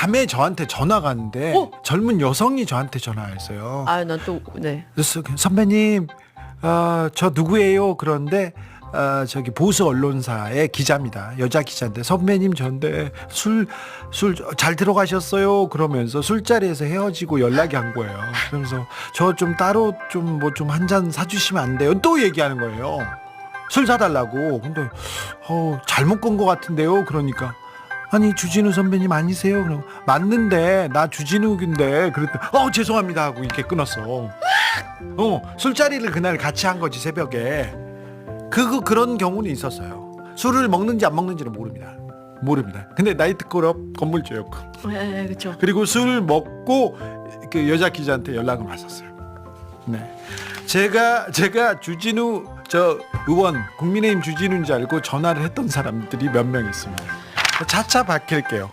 밤에 저한테 전화가 왔는데 어? 젊은 여성이 저한테 전화했어요. 아, 난 또 네. 그래서 선배님, 어, 저 누구예요? 그런데 어, 저기 보수 언론사의 기자입니다. 여자 기자인데 선배님 전데 술 술 잘 들어가셨어요? 그러면서 술자리에서 헤어지고 연락이 한 거예요. 그러면서 저 좀 따로 좀 뭐 좀 한 잔 사주시면 안 돼요? 또 얘기하는 거예요. 술 사달라고. 근데 어, 잘못 건것 같은데요. 그러니까 아니 주진우 선배님 아니세요? 그럼 맞는데 나 주진우인데 그랬더니 어 죄송합니다 하고 이렇게 끊었어. 어 술자리를 그날 같이 한 거지 새벽에. 그거 그런 경우는 있었어요. 술을 먹는지 안 먹는지는 모릅니다. 모릅니다. 근데 나이트클럽 건물주였고 네, 그렇죠. 그리고 술 먹고 그 여자 기자한테 연락을 왔었어요. 네. 제가 제가 주진우 저 의원 국민의힘 주진우인 줄 알고 전화를 했던 사람들이 몇 명 있습니다. 차차 밝힐게요.